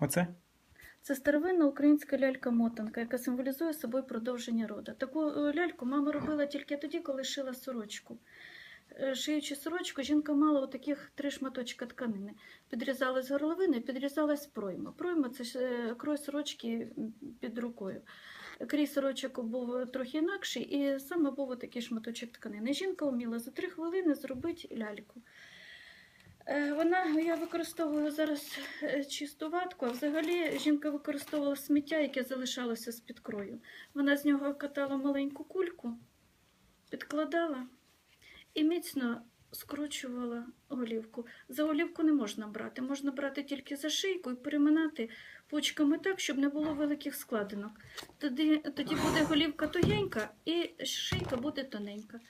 Оце? Це старовинна українська лялька-мотанка, яка символізує собою продовження роду. Таку е, ляльку мама робила тільки тоді, коли шила сорочку. Е, Шиючи сорочку, жінка мала отаких три шматочка тканини. Підрізалась горловина, підрізалась пройма. Пройма це е, крой сорочки під рукою. Крій сорочок був трохи інакший, і саме був отакий шматочок тканини. Жінка вміла за три хвилини зробити ляльку. Е, Вона, я використовую зараз е, чисту ватку, а взагалі жінка використовувала сміття, яке залишалося з-під крою. Вона з нього катала маленьку кульку, підкладала і міцно скручувала голівку. За голівку не можна брати, можна брати тільки за шийку і переминати пучками так, щоб не було великих складинок. Тоді, тоді буде голівка тугенька і шийка буде тоненька.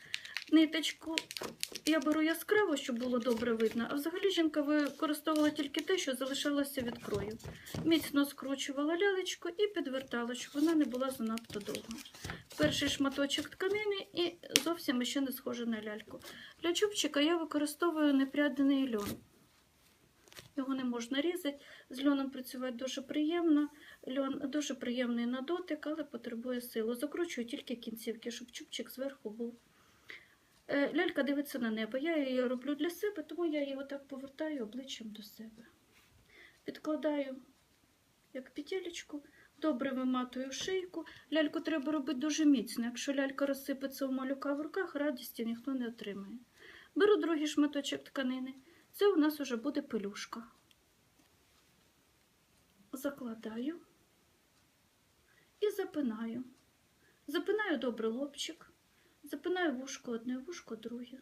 Ниточку я беру яскраво, щоб було добре видно, а взагалі жінка використовувала тільки те, що залишалося від крою. Міцно скручувала лялечку і підвертала, щоб вона не була занадто довга. Перший шматочок тканини і зовсім ще не схоже на ляльку. Для чубчика я використовую непрядений льон. Його не можна різати. З льоном працювати дуже приємно. Льон дуже приємний на дотик, але потребує силу. Закручую тільки кінцівки, щоб чубчик зверху був. Е, Лялька дивиться на небо. Я її роблю для себе, тому я її отак повертаю обличчям до себе. Підкладаю як петелечку, добре виматую шийку. Ляльку треба робити дуже міцно. Якщо лялька розсипеться у малюка в руках, радісті ніхто не отримає. Беру другий шматочок тканини. Це у нас вже буде пелюшка. Закладаю і запинаю. Запинаю добре лобчик. Запинаю вушко одне, вушко друге.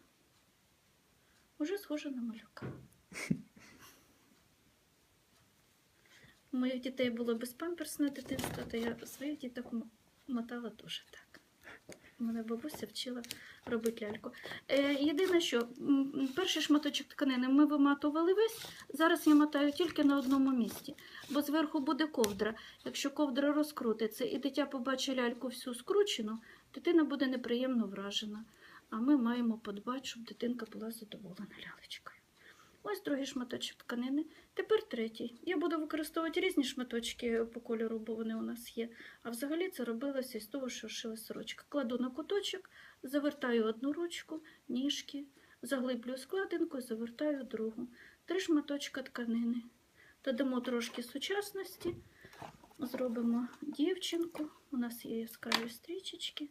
Уже схоже на малюка. У моїх дітей було безпамперсне дитинство, то я своїх діток мотала теж так. Мене бабуся вчила робити ляльку. Е, єдине, що перший шматочок тканини ми виматували весь. Зараз я мотаю тільки на одному місці, бо зверху буде ковдра. Якщо ковдра розкрутиться і дитя побачить ляльку всю скручену, дитина буде неприємно вражена. А ми маємо подбати, щоб дитинка була задоволена лялечкою. Ось другий шматочок тканини. Тепер третій. Я буду використовувати різні шматочки по кольору, бо вони у нас є. А взагалі це робилося із того, що шила сорочка. Кладу на куточок, завертаю одну ручку, ніжки, заглиблюю складинку, завертаю другу. Три шматочка тканини. Додамо трошки сучасності. Зробимо дівчинку. У нас є яскраві стрічечки.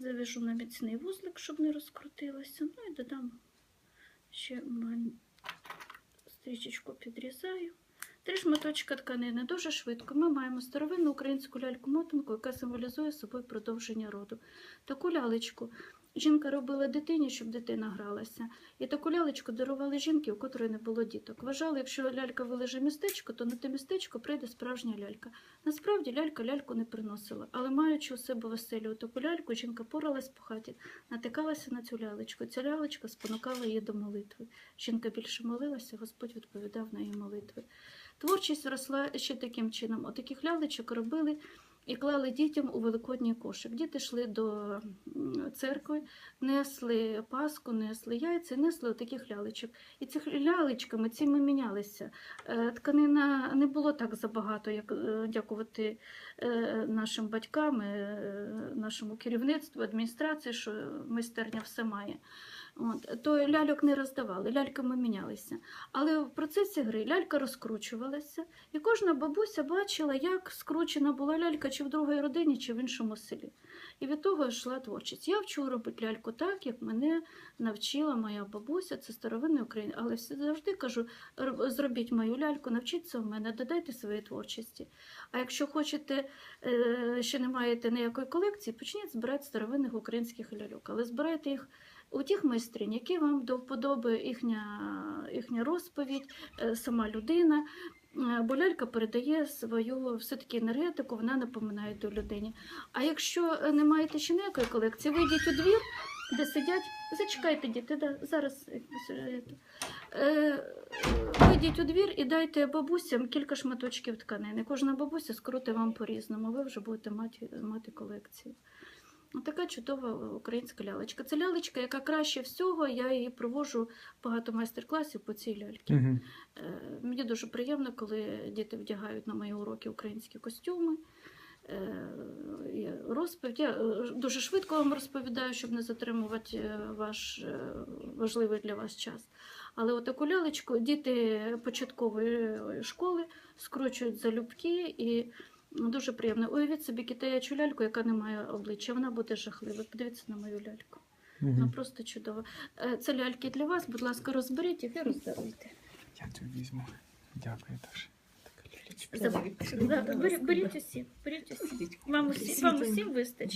Завяжу на міцний вузлик, щоб не розкрутилося. Ну і додам ще стрічечку підрізаю. Три шматочка тканини дуже швидко. Ми маємо старовинну українську ляльку-мотанку, яка символізує собою продовження роду. Таку лялечку жінка робила дитині, щоб дитина гралася. І таку лялечку дарували жінки, у котрої не було діток. Вважали, якщо лялька вилеже містечко, то на те містечко прийде справжня лялька. Насправді лялька ляльку не приносила, але маючи у себе веселю таку ляльку, жінка поралась по хаті, натикалася на цю лялечку. Ця лялечка спонукала її до молитви. Жінка більше молилася, Господь відповідав на її молитви. Творчість росла ще таким чином. Отаких лялечок робили і клали дітям у великодній кошик. Діти йшли до церкви, несли паску, несли яйця, несли таких лялечок. І цих лялечками цими мінялися. Е, Тканина не було так забагато, як е, дякувати е, нашим батькам, нашому керівництву, адміністрації, що майстерня все має. От, то ляльок не роздавали, ляльками мінялися. Але в процесі гри лялька розкручувалася, і кожна бабуся бачила, як скручена була лялька чи в другій родині, чи в іншому селі. І від того йшла творчість. Я вчу робити ляльку так, як мене навчила моя бабуся, це старовинний Україна. Але завжди кажу: «Р- зробіть мою ляльку, навчіться в мене, додайте своєї творчості. А якщо хочете, е, ще не маєте ніякої колекції, почніть збирати старовинних українських ляльок, але збирайте їх у тих майстринь, які вам до вподоби їхня, їхня розповідь, е, сама людина. Е, Бо лялька передає свою все-таки енергетику, вона напоминає до людині. А якщо е, не маєте ще ніякої колекції, вийдіть у двір, де сидять. Зачекайте, діти, да, зараз вийдіть у двір і дайте бабусям кілька шматочків тканини. Кожна бабуся скрути вам по-різному, ви вже будете мати, мати колекцію. Така чудова українська лялечка. Це лялечка, яка краще всього. Я її проводжу багато майстер-класів по цій ляльці. Угу. Е, Мені дуже приємно, коли діти вдягають на мої уроки українські костюми. Е, Розповідь. Я е, дуже швидко вам розповідаю, щоб не затримувати е, ваш е, важливий для вас час. Але отаку лялечку діти початкової школи скручують залюбки і дуже приємно. Уявіть собі китаячу ляльку, яка не має обличчя. Вона буде жахлива. Подивіться на мою ляльку. Вона Угу. просто чудова. Е, Це ляльки для вас. Будь ласка, розберіть їх і роздаруйте. Я цю візьму. Дякую бері- Беріть усі, беріть усі. Вам усі, вам усім вистачить.